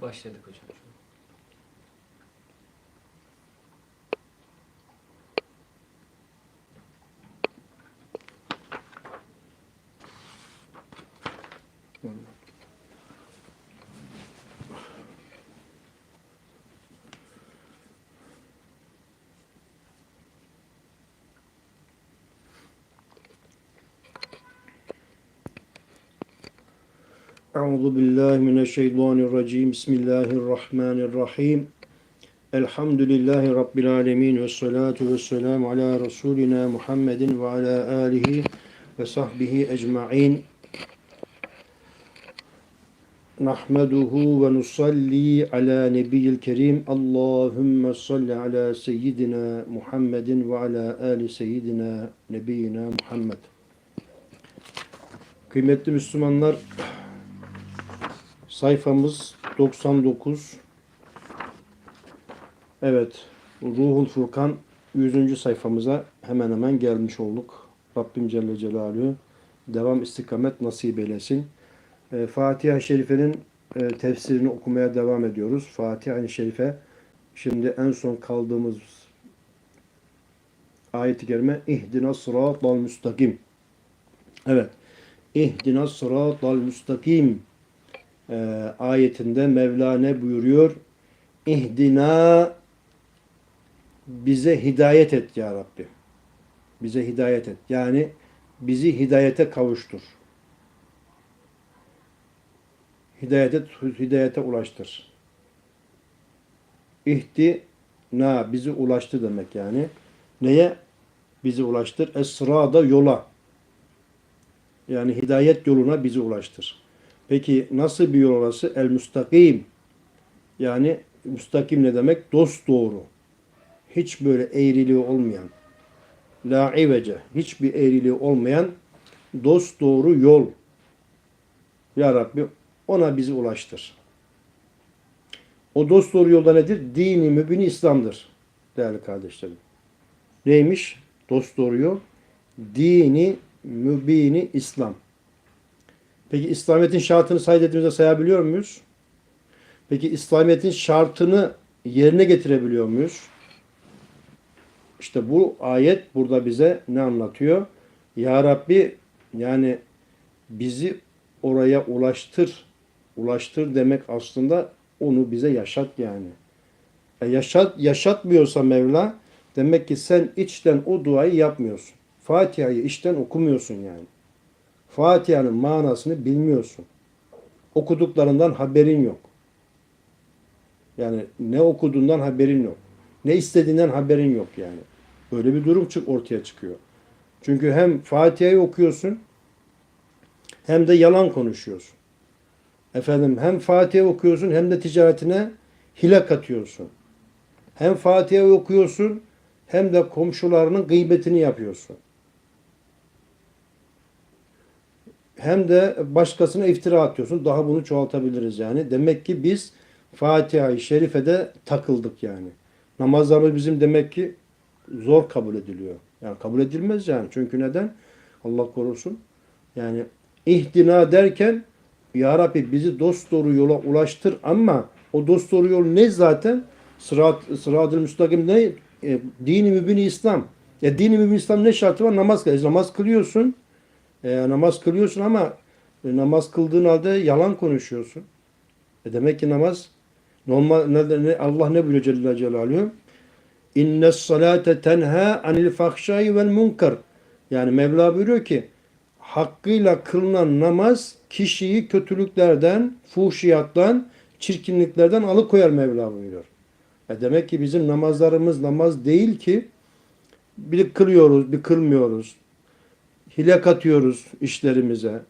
Başladık hocam. Euzu billahi mineşşeytanirracim. Bismillahirrahmanirrahim. Elhamdülillahi rabbil alamin ve salatu vesselamü ala resulina Muhammedin ve ala alihi ve sahbihi ecmaîn. Nahmeduhu ve nusalli ala nebiyyil kerim. Allahümme salli ala seyyidina Muhammedin ve ala ali seyyidina nebiyyina Muhammed. Kıymetli Müslümanlar, Sayfamız 99. Evet. Ruhul Furkan 100. sayfamıza hemen hemen gelmiş olduk. Rabbim Celle Celaluhu devam istikamet nasip eylesin. Ee, Fatiha-i Şerife'nin e, tefsirini okumaya devam ediyoruz. Fatiha-i Şerife şimdi en son kaldığımız ayet-i kerime İhdina sıratal müstakim. Evet. İhdina sıratal müstakim e, ayetinde Mevla ne buyuruyor? İhdina bize hidayet et ya Rabbi. Bize hidayet et. Yani bizi hidayete kavuştur. Hidayete, hidayete ulaştır. İhdina bizi ulaştı demek yani. Neye? Bizi ulaştır. Esra'da yola. Yani hidayet yoluna bizi ulaştır. Peki nasıl bir yol orası? El müstakim. Yani müstakim ne demek? Dost doğru. Hiç böyle eğriliği olmayan. La ivece. Hiçbir eğriliği olmayan dost doğru yol. Ya Rabbi ona bizi ulaştır. O dost doğru yolda nedir? Dini mübini İslam'dır. Değerli kardeşlerim. Neymiş? Dost doğru yol. Dini mübini İslam. Peki İslamiyet'in şartını say dediğimizde sayabiliyor muyuz? Peki İslamiyet'in şartını yerine getirebiliyor muyuz? İşte bu ayet burada bize ne anlatıyor? Ya Rabbi yani bizi oraya ulaştır. Ulaştır demek aslında onu bize yaşat yani. E yaşat, yaşatmıyorsa Mevla demek ki sen içten o duayı yapmıyorsun. Fatiha'yı içten okumuyorsun yani. Fatiha'nın manasını bilmiyorsun. Okuduklarından haberin yok. Yani ne okuduğundan haberin yok. Ne istediğinden haberin yok yani. Böyle bir durum çık ortaya çıkıyor. Çünkü hem Fatiha'yı okuyorsun hem de yalan konuşuyorsun. Efendim hem Fatiha okuyorsun hem de ticaretine hile katıyorsun. Hem Fatiha okuyorsun hem de komşularının gıybetini yapıyorsun. Hem de başkasına iftira atıyorsun. Daha bunu çoğaltabiliriz yani. Demek ki biz Fatiha-i Şerife'de takıldık yani. Namazlarımız bizim demek ki zor kabul ediliyor. Yani kabul edilmez yani. Çünkü neden? Allah korusun. Yani ihdina derken Ya Rabbi bizi dost doğru yola ulaştır ama o dost doğru yol ne zaten? Sırat, sırat-ı müstakim ne? E, dini mübini İslam. Ya dini mübini İslam ne şartı var? Namaz, e, namaz kılıyorsun. E, namaz kılıyorsun ama e, namaz kıldığın halde yalan konuşuyorsun. E demek ki namaz normal ne, ne, Allah ne buyuruyor Celle Celaluhu? İnne salate tenha anil fahşai vel munkar. Yani Mevla buyuruyor ki hakkıyla kılınan namaz kişiyi kötülüklerden, fuhşiyattan, çirkinliklerden alıkoyar Mevla buyuruyor. E demek ki bizim namazlarımız namaz değil ki bir kılıyoruz, bir kılmıyoruz hile katıyoruz işlerimize.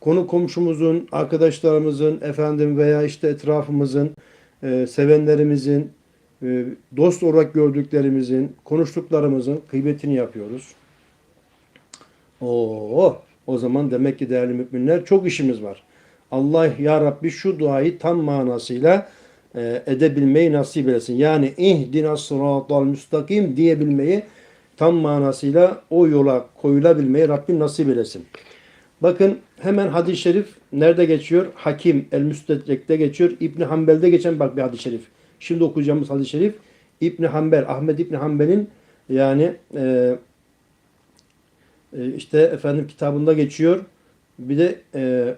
Konu komşumuzun, arkadaşlarımızın, efendim veya işte etrafımızın, e, sevenlerimizin, e, dost olarak gördüklerimizin, konuştuklarımızın kıymetini yapıyoruz. Oo, o zaman demek ki değerli müminler çok işimiz var. Allah ya Rabbi şu duayı tam manasıyla e, edebilmeyi nasip etsin. Yani ihdina sıratal müstakim diyebilmeyi tam manasıyla o yola koyulabilmeyi Rabbim nasip eylesin. Bakın hemen hadis-i şerif nerede geçiyor? Hakim el-Müstedrek'te geçiyor. İbn Hanbel'de geçen bak bir hadis-i şerif. Şimdi okuyacağımız hadis-i şerif İbn Hanbel, Ahmed İbn Hanbel'in yani e, e, işte efendim kitabında geçiyor. Bir de e,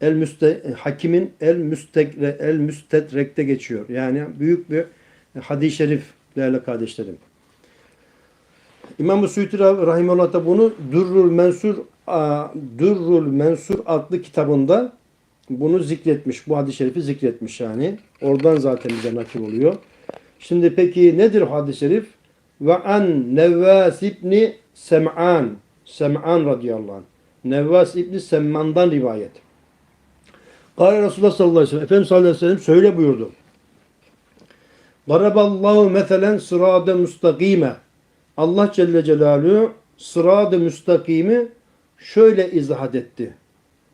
El Müste Hakim'in El Müstegre El Müstedrek'te geçiyor. Yani büyük bir hadis-i şerif değerli kardeşlerim. İmam-ı Suyuti Rahimullah da bunu Durrul Mensur a, Durrul Mensur adlı kitabında bunu zikretmiş. Bu hadis-i şerifi zikretmiş yani. Oradan zaten bize nakil oluyor. Şimdi peki nedir hadis-i şerif? Ve an Nevvas ibni Sem'an Sem'an radıyallahu anh. Nevvas ibni Semman'dan rivayet. Kâle Resulullah sallallahu aleyhi ve sellem. Efendimiz sallallahu aleyhi ve sellem şöyle buyurdu. Daraballahu meselen sırade müstakime. Allah Celle Celaluhu sıradı müstakimi şöyle izah etti.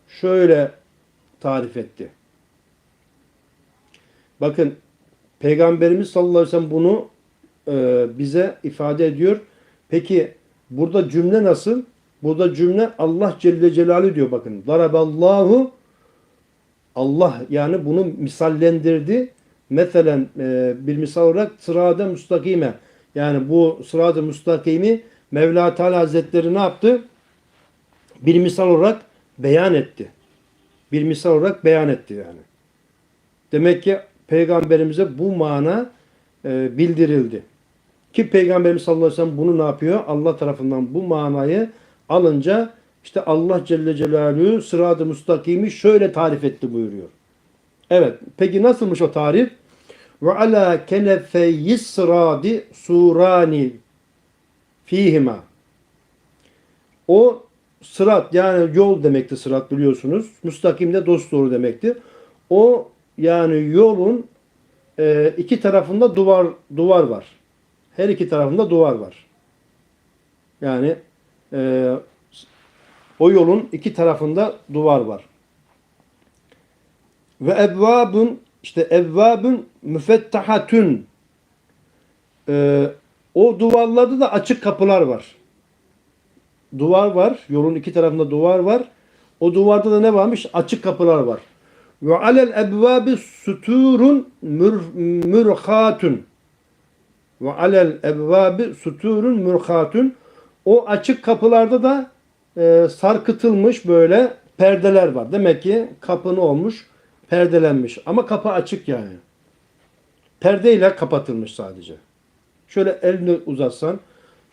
Şöyle tarif etti. Bakın Peygamberimiz sallallahu aleyhi ve sellem bunu e, bize ifade ediyor. Peki burada cümle nasıl? Burada cümle Allah Celle Celaluhu diyor bakın. Daraballahu Allah yani bunu misallendirdi. Mesela e, bir misal olarak sırada müstakime. Yani bu sırat-ı müstakimi Mevla Teala Hazretleri ne yaptı? Bir misal olarak beyan etti. Bir misal olarak beyan etti yani. Demek ki peygamberimize bu mana e, bildirildi. Ki peygamberimiz sallallahu aleyhi ve sellem bunu ne yapıyor? Allah tarafından bu manayı alınca işte Allah Celle Celaluhu sırat-ı müstakimi şöyle tarif etti buyuruyor. Evet. Peki nasılmış o tarif? Ve ala kenefeyyis sıradi surani fihima. O sırat yani yol demekti sırat biliyorsunuz. Müstakim de dost doğru demektir. O yani yolun e, iki tarafında duvar duvar var. Her iki tarafında duvar var. Yani e, o yolun iki tarafında duvar var. Ve evvabun işte evvabun müfettahatun ee, o duvarlarda da açık kapılar var. Duvar var. Yolun iki tarafında duvar var. O duvarda da ne varmış? Açık kapılar var. Ve alel ebvabi suturun mürhatun. Ve alel ebvabi suturun mürhatun. O açık kapılarda da e, sarkıtılmış böyle perdeler var. Demek ki kapı ne olmuş? Perdelenmiş. Ama kapı açık yani. Perdeyle kapatılmış sadece. Şöyle elini uzatsan,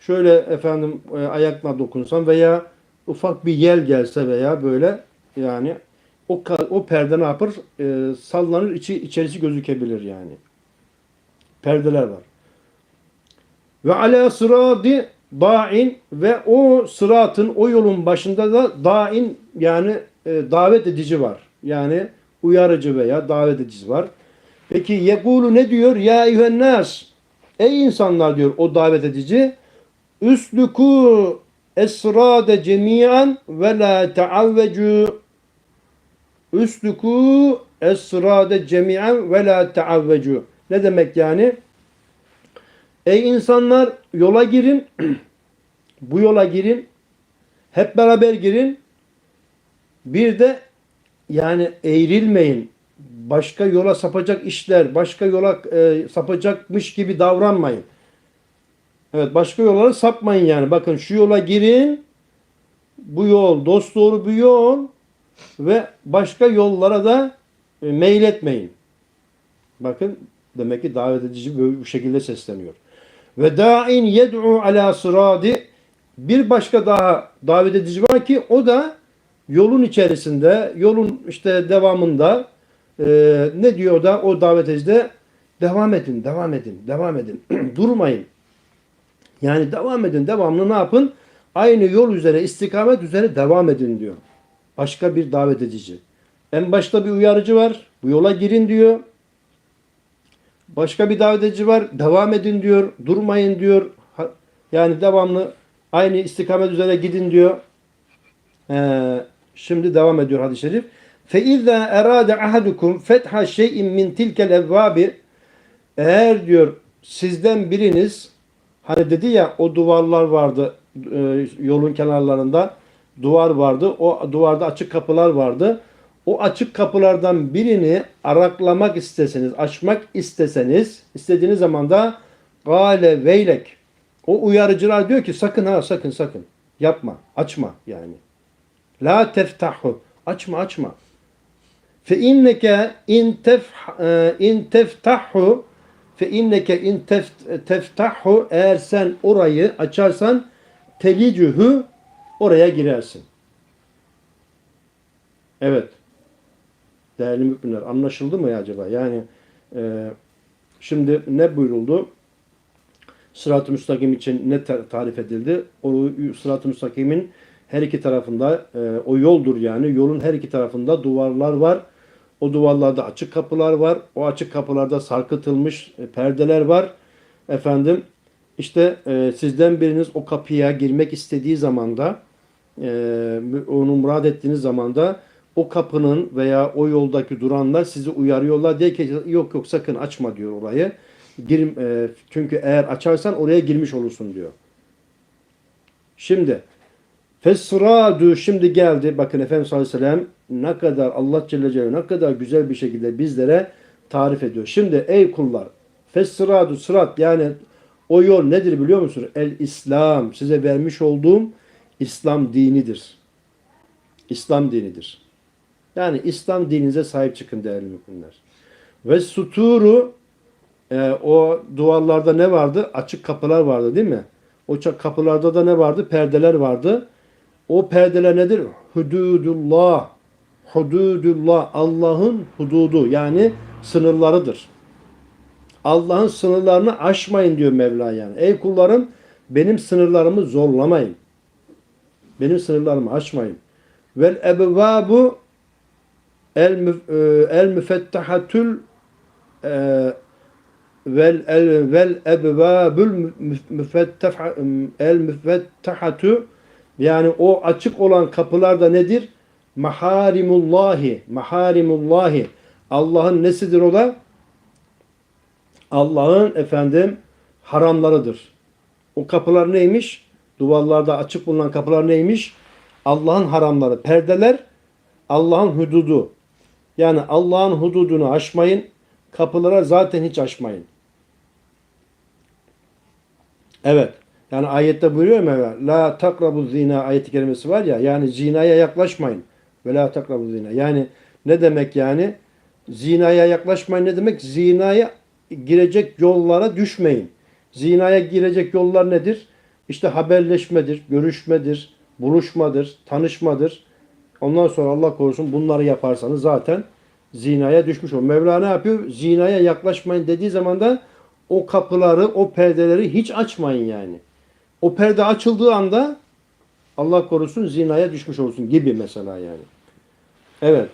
şöyle efendim e, ayakla dokunsan veya ufak bir yel gelse veya böyle yani o o perde ne yapar? E, sallanır, içi içerisi gözükebilir yani. Perdeler var. Ve ala sıradi da'in ve o sıratın o yolun başında da da'in yani e, davet edici var. Yani uyarıcı veya davet edici var. Peki yekulu ne diyor? Ya eyyühennas. Ey insanlar diyor o davet edici. Üslüku esrade cemiyan ve la taavvecu. Üslüku esrade cemiyan ve la taavvecu. Ne demek yani? Ey insanlar yola girin. bu yola girin. Hep beraber girin. Bir de yani eğrilmeyin. Başka yola sapacak işler, başka yola e, sapacakmış gibi davranmayın. Evet başka yollara sapmayın yani. Bakın şu yola girin. Bu yol dost doğru bir yol ve başka yollara da e, meyletmeyin. Bakın demek ki davet edici böyle bu şekilde sesleniyor. Ve da'in yed'u ala sıradi bir başka daha davet edici var ki o da yolun içerisinde, yolun işte devamında e, ne diyor da o davet edicide devam edin, devam edin, devam edin. Durmayın. Yani devam edin, devamlı ne yapın? Aynı yol üzere, istikamet üzere devam edin diyor. Başka bir davet edici. En başta bir uyarıcı var. Bu yola girin diyor. Başka bir davet edici var. Devam edin diyor. Durmayın diyor. Yani devamlı aynı istikamet üzere gidin diyor. Ee, Şimdi devam ediyor hadis-i şerif. فَاِذَا اَرَادَ اَحَدُكُمْ فَتْحَ شَيْءٍ مِنْ تِلْكَ الْاَوَّابِ Eğer diyor sizden biriniz hani dedi ya o duvarlar vardı e, yolun kenarlarında duvar vardı. O duvarda açık kapılar vardı. O açık kapılardan birini araklamak isteseniz, açmak isteseniz, istediğiniz zaman da gale veylek. O uyarıcılar diyor ki sakın ha sakın sakın yapma, açma yani. La teftahu. Açma açma. Fe inneke in tef e, in teftahu fe inneke in tef- teftahu eğer sen orayı açarsan telicühü oraya girersin. Evet. Değerli müminler anlaşıldı mı ya acaba? Yani e, şimdi ne buyuruldu? Sırat-ı müstakim için ne ta- tarif edildi? O sırat-ı müstakimin her iki tarafında e, o yoldur yani. Yolun her iki tarafında duvarlar var. O duvarlarda açık kapılar var. O açık kapılarda sarkıtılmış e, perdeler var. Efendim işte e, sizden biriniz o kapıya girmek istediği zaman da e, onu murad ettiğiniz zaman da o kapının veya o yoldaki duranlar sizi uyarıyorlar. Diye ki yok yok sakın açma diyor orayı. Gir, e, çünkü eğer açarsan oraya girmiş olursun diyor. Şimdi Fesradu şimdi geldi. Bakın Efendimiz sallallahu aleyhi ve sellem ne kadar Allah Celle Celaluhu ne kadar güzel bir şekilde bizlere tarif ediyor. Şimdi ey kullar Fesradu sırat yani o yol nedir biliyor musunuz? El İslam size vermiş olduğum İslam dinidir. İslam dinidir. Yani İslam dininize sahip çıkın değerli müminler. Ve suturu e, o duvarlarda ne vardı? Açık kapılar vardı değil mi? O kapılarda da ne vardı? Perdeler vardı. O perdeler nedir? Hududullah. Hududullah. Allah'ın hududu yani sınırlarıdır. Allah'ın sınırlarını aşmayın diyor Mevla yani. Ey kullarım benim sınırlarımı zorlamayın. Benim sınırlarımı aşmayın. Vel ebvabu el, e, müfettahatül e, vel el vel ebvabul müfettahatu yani o açık olan kapılar da nedir? Maharimullahi. Maharimullahi. Allah'ın nesidir o da? Allah'ın efendim haramlarıdır. O kapılar neymiş? Duvarlarda açık bulunan kapılar neymiş? Allah'ın haramları. Perdeler Allah'ın hududu. Yani Allah'ın hududunu aşmayın. Kapılara zaten hiç aşmayın. Evet. Yani ayette buyuruyor Mevla. La takrabu zina ayeti kelimesi var ya. Yani zinaya yaklaşmayın. Ve la takrabu zina. Yani ne demek yani? Zinaya yaklaşmayın ne demek? Zinaya girecek yollara düşmeyin. Zinaya girecek yollar nedir? İşte haberleşmedir, görüşmedir, buluşmadır, tanışmadır. Ondan sonra Allah korusun bunları yaparsanız zaten zinaya düşmüş olur. Mevla ne yapıyor? Zinaya yaklaşmayın dediği zaman da o kapıları, o perdeleri hiç açmayın yani. O perde açıldığı anda Allah korusun zinaya düşmüş olsun gibi mesela yani. Evet.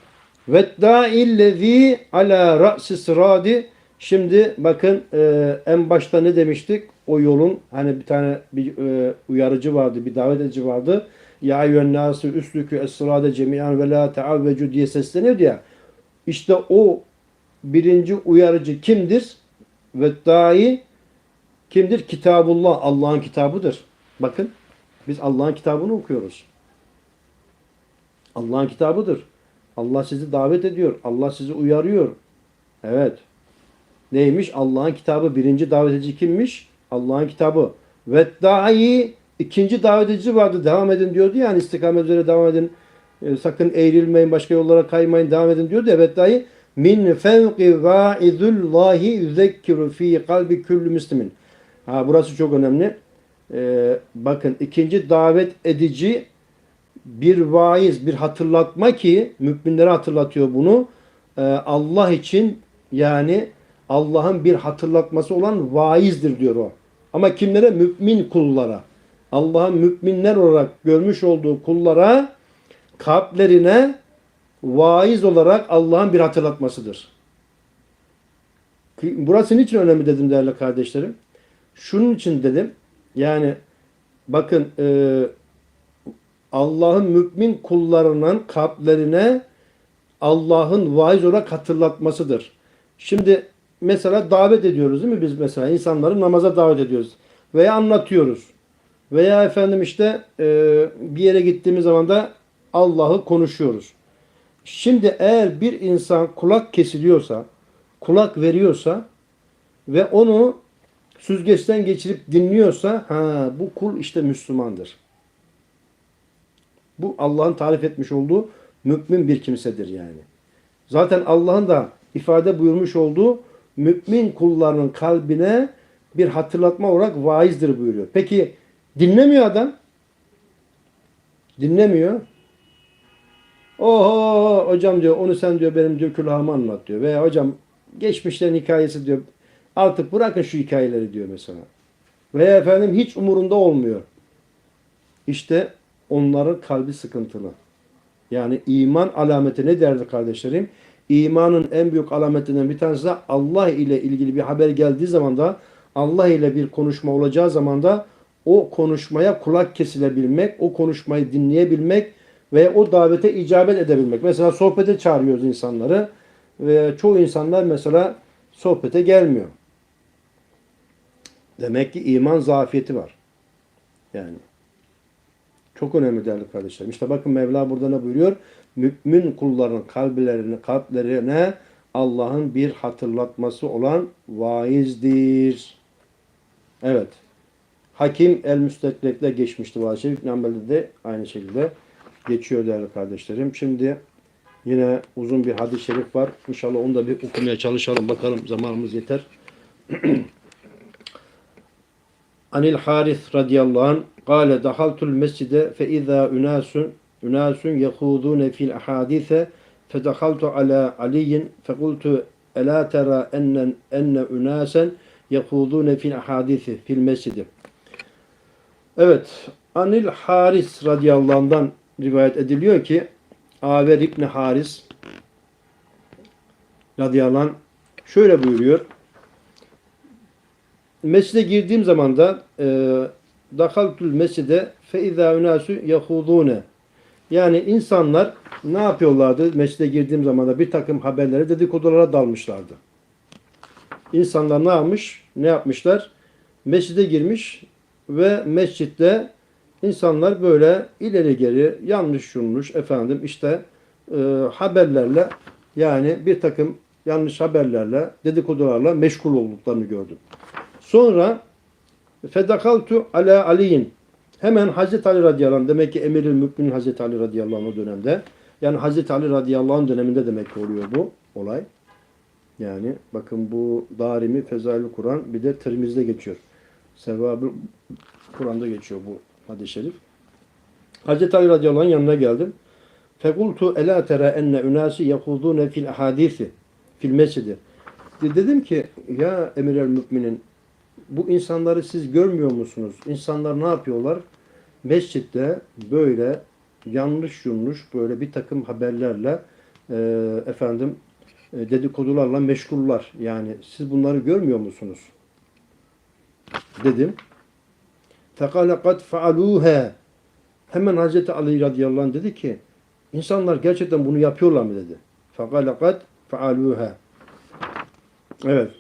Ve da'illezî ala ra'si sıradi Şimdi bakın e, en başta ne demiştik? O yolun hani bir tane bir e, uyarıcı vardı, bir davet edici vardı. Ya nâsü üslükü es-sırâde cemiyan ve teavvecu diye sesleniyordu ya. İşte o birinci uyarıcı kimdir? Ve dahi kimdir? Kitabullah. Allah'ın kitabıdır. Bakın biz Allah'ın kitabını okuyoruz. Allah'ın kitabıdır. Allah sizi davet ediyor. Allah sizi uyarıyor. Evet. Neymiş? Allah'ın kitabı. Birinci davet edici kimmiş? Allah'ın kitabı. Ve dahi ikinci davet edici vardı. Devam edin diyordu yani istikamet üzere devam edin. E, sakın eğrilmeyin, başka yollara kaymayın, devam edin diyordu. Evet dahi min fevki vaizullahi yüzekkiru fi kalbi küllü müslimin. Ha, burası çok önemli. Ee, bakın ikinci davet edici bir vaiz, bir hatırlatma ki müminlere hatırlatıyor bunu. Ee, Allah için yani Allah'ın bir hatırlatması olan vaizdir diyor o. Ama kimlere? Mümin kullara. Allah'ın müminler olarak görmüş olduğu kullara kalplerine vaiz olarak Allah'ın bir hatırlatmasıdır. Burası niçin önemli dedim değerli kardeşlerim? Şunun için dedim. Yani bakın e, Allah'ın mümin kullarının kalplerine Allah'ın vaiz olarak hatırlatmasıdır. Şimdi mesela davet ediyoruz değil mi biz mesela insanları namaza davet ediyoruz veya anlatıyoruz. Veya efendim işte e, bir yere gittiğimiz zaman da Allah'ı konuşuyoruz. Şimdi eğer bir insan kulak kesiliyorsa, kulak veriyorsa ve onu süzgeçten geçirip dinliyorsa ha bu kul işte Müslümandır. Bu Allah'ın tarif etmiş olduğu mümin bir kimsedir yani. Zaten Allah'ın da ifade buyurmuş olduğu mümin kullarının kalbine bir hatırlatma olarak vaizdir buyuruyor. Peki dinlemiyor adam. Dinlemiyor. Oho hocam diyor onu sen diyor benim diyor külahıma anlat diyor. Veya hocam geçmişlerin hikayesi diyor. Artık bırakın şu hikayeleri diyor mesela. Veya efendim hiç umurunda olmuyor. İşte onların kalbi sıkıntılı. Yani iman alameti ne derdi kardeşlerim? İmanın en büyük alametinden bir tanesi de Allah ile ilgili bir haber geldiği zaman da Allah ile bir konuşma olacağı zaman da o konuşmaya kulak kesilebilmek, o konuşmayı dinleyebilmek ve o davete icabet edebilmek. Mesela sohbete çağırıyoruz insanları ve çoğu insanlar mesela sohbete gelmiyor. Demek ki iman zafiyeti var. Yani çok önemli değerli kardeşlerim. İşte bakın Mevla burada ne buyuruyor? Mümin kulların kalplerine, kalplerine Allah'ın bir hatırlatması olan vaizdir. Evet. Hakim el müstekrekle geçmişti vaaz şerif. De aynı şekilde geçiyor değerli kardeşlerim. Şimdi yine uzun bir hadis-i şerif var. İnşallah onu da bir okumaya çalışalım. Bakalım zamanımız yeter. Anil Haris radıyallahu an kâle dahaltul mescide fe izâ ünâsun ünâsun yehûdûne fil ahadîse fe dahaltu ala aliyin fe kultu elâ terâ ennen enne ünâsen yehûdûne fil mescide. Evet. Anil Haris radıyallahu anh'dan rivayet ediliyor ki Aver İbni Haris radıyallahu anh şöyle buyuruyor. Mescide girdiğim zaman da e, dahaltul mescide fe izâ unâsü yehudûne yani insanlar ne yapıyorlardı? Mescide girdiğim zaman da bir takım haberlere, dedikodulara dalmışlardı. İnsanlar ne yapmış? Ne yapmışlar? Mescide girmiş ve mescitte insanlar böyle ileri geri yanlış yunmuş efendim işte e, haberlerle yani bir takım yanlış haberlerle dedikodularla meşgul olduklarını gördüm. Sonra fedakaltu ala aliyin hemen Hazreti Ali radıyallahu anh demek ki emiril müminin Hazreti Ali radıyallahu anh dönemde yani Hazreti Ali radıyallahu anh döneminde demek ki oluyor bu olay. Yani bakın bu Darimi Fezail Kur'an bir de Tirmiz'de geçiyor. Sevabı Kur'an'da geçiyor bu hadis-i şerif. Hazreti Ali radıyallahu anh yanına geldim. Fekultu ela tera enne unasi yekudune fil ahadisi fil mescidi. Dedim ki ya emir el müminin bu insanları siz görmüyor musunuz? İnsanlar ne yapıyorlar? Mescitte böyle yanlış yunmuş böyle bir takım haberlerle e, efendim e, dedikodularla meşgullar. Yani siz bunları görmüyor musunuz? Dedim. Fekale kad faaluha. Hemen Hazreti Ali radıyallahu anh dedi ki insanlar gerçekten bunu yapıyorlar mı dedi. Fekale kad faaluha. Evet.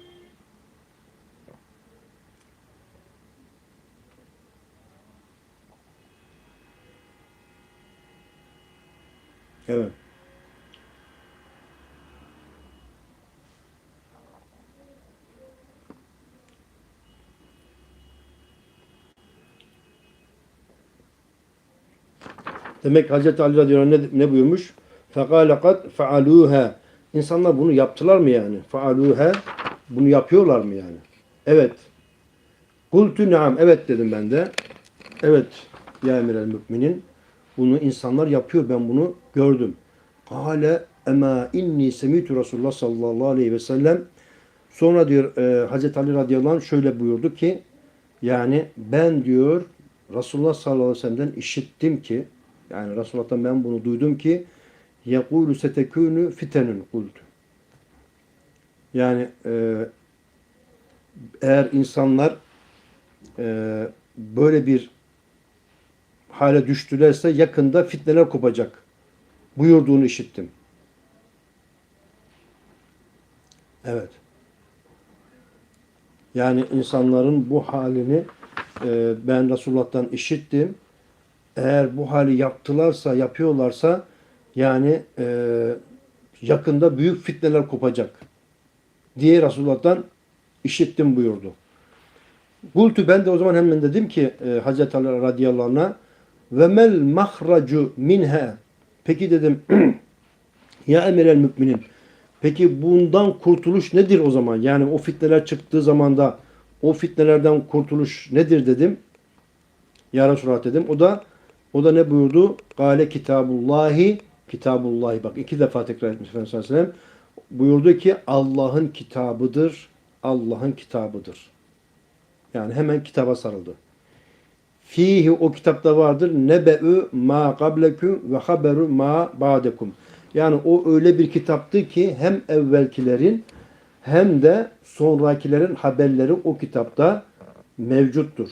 Evet. Demek Hazreti Ali radıyallahu anh ne, ne buyurmuş? Fekale kad faaluha. İnsanlar bunu yaptılar mı yani? Faaluha. Bunu yapıyorlar mı yani? Evet. Kultu naam. Evet dedim ben de. Evet. Ya emirel müminin. Bunu insanlar yapıyor. Ben bunu gördüm. Kale ema inni semitu Resulullah sallallahu aleyhi ve sellem. Sonra diyor e, Hazreti Ali radıyallahu anh şöyle buyurdu ki yani ben diyor Resulullah sallallahu aleyhi ve sellem'den işittim ki yani Resulullah'tan ben bunu duydum ki yekulu setekûnü fitenün kultu. Yani e, eğer insanlar e, böyle bir hale düştülerse yakında fitneler kopacak buyurduğunu işittim. Evet. Yani insanların bu halini e, ben Resulullah'tan işittim. Eğer bu hali yaptılarsa, yapıyorlarsa yani e, yakında büyük fitneler kopacak diye Resulullah'tan işittim buyurdu. Kultu ben de o zaman hemen dedim ki e, Hazreti Ali radıyallahu anh'a ve mel mahracu minha peki dedim ya emirel müminin peki bundan kurtuluş nedir o zaman? Yani o fitneler çıktığı zamanda o fitnelerden kurtuluş nedir dedim. Ya Resulallah dedim. O da o da ne buyurdu? Gale kitabullahi kitabullahi. Bak iki defa tekrar etmiş Efendimiz sallallahu. Buyurdu ki Allah'ın kitabıdır. Allah'ın kitabıdır. Yani hemen kitaba sarıldı. Fihi o kitapta vardır nebe'ü ma qablekum ve haberu ma ba'dekum. Yani o öyle bir kitaptı ki hem evvelkilerin hem de sonrakilerin haberleri o kitapta mevcuttur.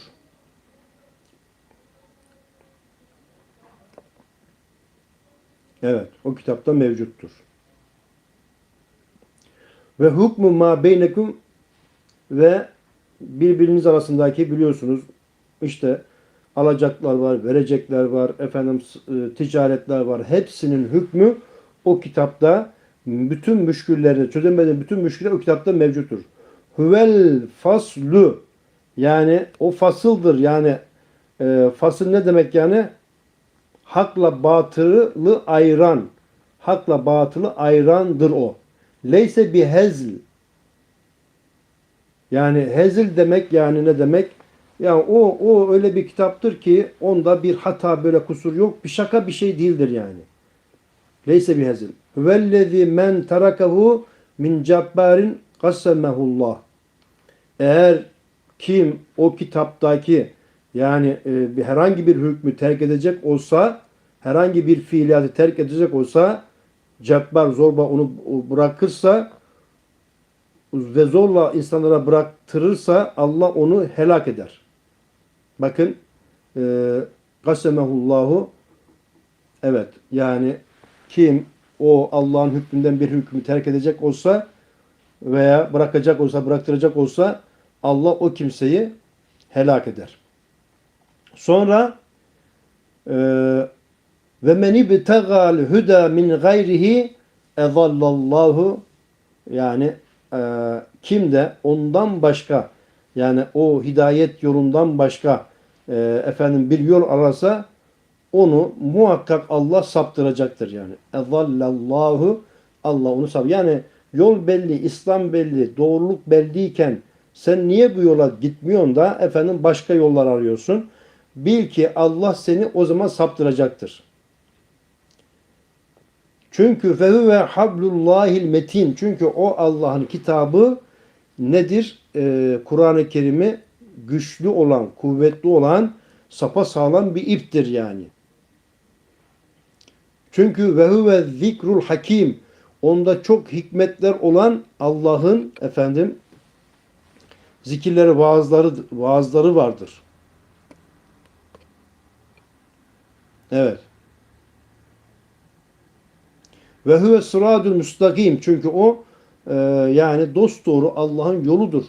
Evet, o kitapta mevcuttur. Ve hukmu ma beynekum ve birbiriniz arasındaki biliyorsunuz işte alacaklar var, verecekler var, efendim e, ticaretler var. Hepsinin hükmü o kitapta bütün müşkülleri, çözemediğin bütün müşküller o kitapta mevcuttur. Huvel faslu yani o fasıldır. Yani e, fasıl ne demek yani? Hakla batılı ayıran. Hakla batılı ayırandır o. Leyse bir hezl. Yani hezil demek yani ne demek? Yani o o öyle bir kitaptır ki onda bir hata böyle kusur yok. Bir şaka bir şey değildir yani. Leyse bir hezil. Vellezî men terakahu min cabbarin kassemehullah. Eğer kim o kitaptaki yani e, herhangi bir hükmü terk edecek olsa, herhangi bir fiiliyatı terk edecek olsa, cebbar zorba onu bırakırsa ve zorla insanlara bıraktırırsa Allah onu helak eder. Bakın e, kasemehullahu evet yani kim o Allah'ın hükmünden bir hükmü terk edecek olsa veya bırakacak olsa, bıraktıracak olsa Allah o kimseyi helak eder. Sonra e, ve men ibtagal huda min gayrihi ezallallahu yani e, kim de ondan başka yani o hidayet yolundan başka e, efendim bir yol ararsa onu muhakkak Allah saptıracaktır yani. Ezallallahu Allah onu sap. Yani yol belli, İslam belli, doğruluk belliyken sen niye bu yola gitmiyorsun da efendim başka yollar arıyorsun? Bil ki Allah seni o zaman saptıracaktır. Çünkü fehuve hablullahil metin. Çünkü o Allah'ın kitabı nedir? Ee, Kur'an-ı Kerim'i güçlü olan, kuvvetli olan, sapa sağlam bir iptir yani. Çünkü ve huve zikrul hakim. Onda çok hikmetler olan Allah'ın efendim zikirleri, vaazları, vaazları vardır. Evet. Ve huve sıradül müstakim. Çünkü o e, yani dost doğru Allah'ın yoludur.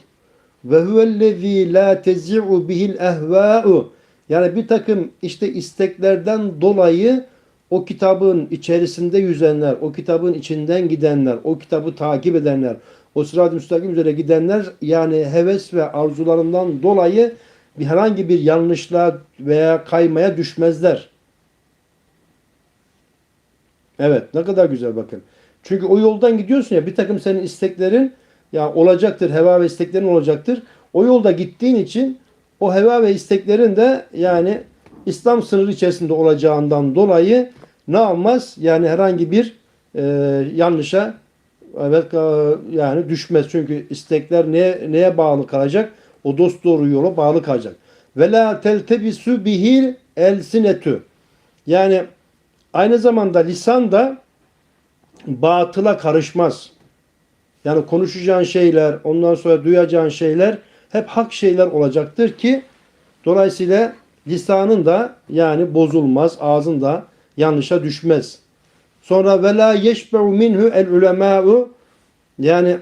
Ve huvellezî la tezi'u bihil ehvâ'u. Yani bir takım işte isteklerden dolayı o kitabın içerisinde yüzenler, o kitabın içinden gidenler, o kitabı takip edenler, o sırat-ı müstakim üzere gidenler yani heves ve arzularından dolayı bir herhangi bir yanlışlığa veya kaymaya düşmezler. Evet ne kadar güzel bakın. Çünkü o yoldan gidiyorsun ya bir takım senin isteklerin ya olacaktır, heva ve isteklerin olacaktır. O yolda gittiğin için o heva ve isteklerin de yani İslam sınırı içerisinde olacağından dolayı ne yapmaz? Yani herhangi bir e, yanlışa evet e, yani düşmez. Çünkü istekler neye, neye bağlı kalacak? O dost doğru yola bağlı kalacak. Ve la teltebisu bihil elsinetü. Yani aynı zamanda lisan da batıla karışmaz. Yani konuşacağın şeyler, ondan sonra duyacağın şeyler hep hak şeyler olacaktır ki dolayısıyla lisanın da yani bozulmaz, ağzın da yanlışa düşmez. Sonra ve la yeşbe'u minhu el ulemâ'u yani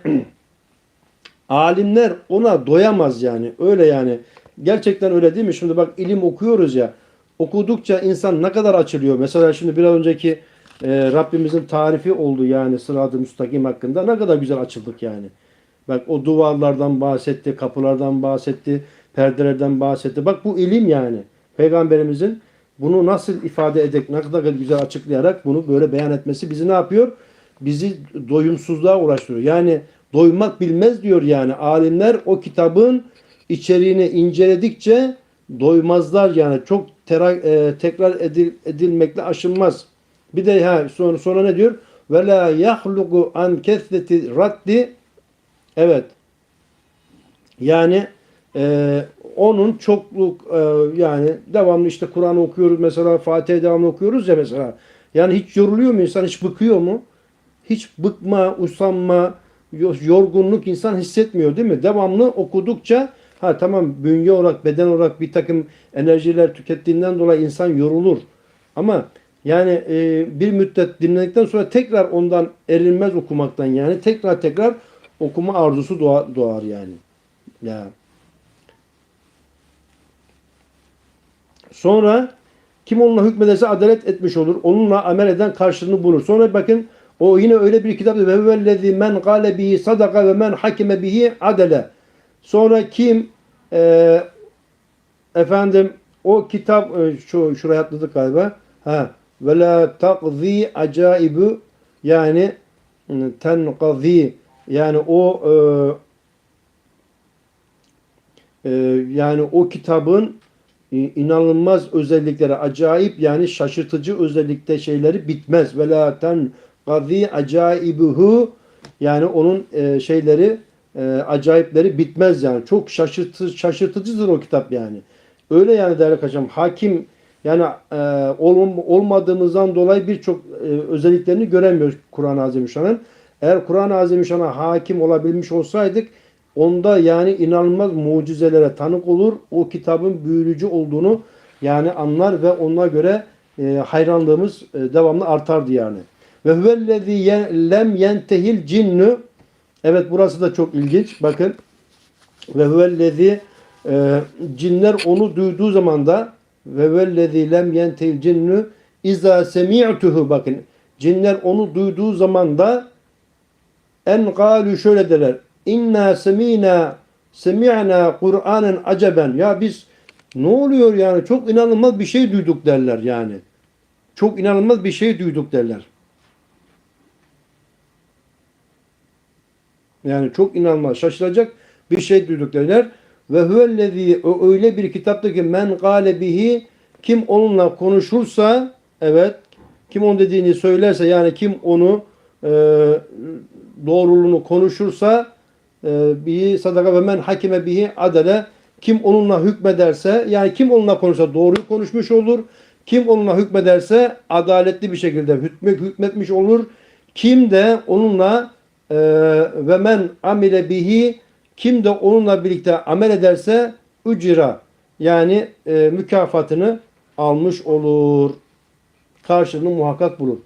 alimler ona doyamaz yani. Öyle yani Gerçekten öyle değil mi? Şimdi bak ilim okuyoruz ya. Okudukça insan ne kadar açılıyor. Mesela şimdi biraz önceki e, Rabbimizin tarifi oldu yani sırat-ı müstakim hakkında. Ne kadar güzel açıldık yani. Bak o duvarlardan bahsetti, kapılardan bahsetti, perdelerden bahsetti. Bak bu ilim yani. Peygamberimizin bunu nasıl ifade edek, ne kadar güzel açıklayarak bunu böyle beyan etmesi bizi ne yapıyor? Bizi doyumsuzluğa uğraştırıyor. Yani doymak bilmez diyor yani. Alimler o kitabın içeriğini inceledikçe doymazlar yani. Çok tera, e, tekrar edil, edilmekle aşınmaz. Bir de ha sonra, sonra ne diyor? Ve la yahluku an kesreti raddi Evet. Yani e, onun çokluk e, yani devamlı işte Kur'an okuyoruz mesela Fatih'e devamlı okuyoruz ya mesela. Yani hiç yoruluyor mu insan? Hiç bıkıyor mu? Hiç bıkma, usanma, yorgunluk insan hissetmiyor değil mi? Devamlı okudukça ha tamam bünye olarak, beden olarak bir takım enerjiler tükettiğinden dolayı insan yorulur. Ama yani e, bir müddet dinledikten sonra tekrar ondan erinmez okumaktan yani tekrar tekrar okuma arzusu doğar, doğar yani. Ya. Sonra kim onunla hükmederse adalet etmiş olur. Onunla amel eden karşılığını bulur. Sonra bakın o yine öyle bir kitap ve huvellezî men gâle bihi sadaka ve men hakime bihi adele. Sonra kim e, efendim o kitap e, şu şuraya atladık galiba. Ha ve la takzî acaibu yani tenqazî yani o e, e, yani o kitabın inanılmaz özellikleri, acayip yani şaşırtıcı özellikte şeyleri bitmez. Ve la tenqazi acaibuhu yani onun e, şeyleri e, acayipleri bitmez yani. Çok şaşırtı, şaşırtıcıdır o kitap yani. Öyle yani değerli kaçam. Hakim yani e, ol, olmadığımızdan dolayı birçok e, özelliklerini göremiyoruz Kur'an-ı Azimüşşan'ın. Eğer Kur'an-ı Azimüşşan'a hakim olabilmiş olsaydık onda yani inanılmaz mucizelere tanık olur. O kitabın büyülücü olduğunu yani anlar ve ona göre e, hayranlığımız e, devamlı artardı yani. Ve huvellezî lem yentehil cinnu Evet burası da çok ilginç. Bakın ve huvellezî e, cinler onu duyduğu zaman da ve vellezî lem yentehil cinnu izâ semi'tuhu bakın cinler onu duyduğu zaman da en galu şöyle derler. İnna semina semi'na Kur'anen aceben. Ya biz ne oluyor yani? Çok inanılmaz bir şey duyduk derler yani. Çok inanılmaz bir şey duyduk derler. Yani çok inanılmaz, şaşılacak bir şey duyduk derler. Ve huvellezî o öyle bir kitaptır ki men gâle bihi kim onunla konuşursa evet kim onun dediğini söylerse yani kim onu e, doğruluğunu konuşursa e, bihi sadaka ve men hakime bihi adele kim onunla hükmederse yani kim onunla konuşsa doğruyu konuşmuş olur. Kim onunla hükmederse adaletli bir şekilde hükmet, hükmetmiş olur. Kim de onunla e, ve men amile bihi kim de onunla birlikte amel ederse ücra yani e, mükafatını almış olur. Karşılığını muhakkak bulur.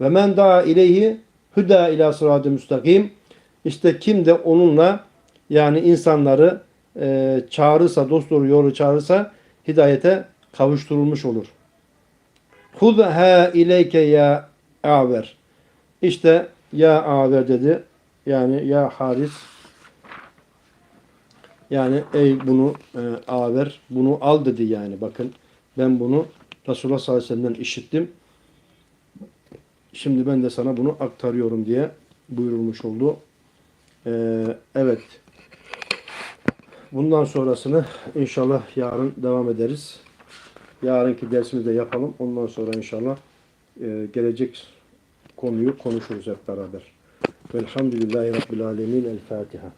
Ve men daha ileyhi hüda ila sıratı müstakim. İşte kim de onunla yani insanları e, çağırırsa, dost doğru yolu çağırırsa hidayete kavuşturulmuş olur. Hudha ileyke ya aver. İşte ya aver dedi. Yani ya haris. Yani ey bunu e, aver, bunu al dedi yani. Bakın ben bunu Resulullah sallallahu aleyhi ve sellem'den işittim. Şimdi ben de sana bunu aktarıyorum diye buyurulmuş oldu. Ee, evet. Bundan sonrasını inşallah yarın devam ederiz. Yarınki dersimizi de yapalım. Ondan sonra inşallah e, gelecek konuyu konuşuruz hep beraber. Velhamdülillahi Rabbil Alemin. El Fatiha.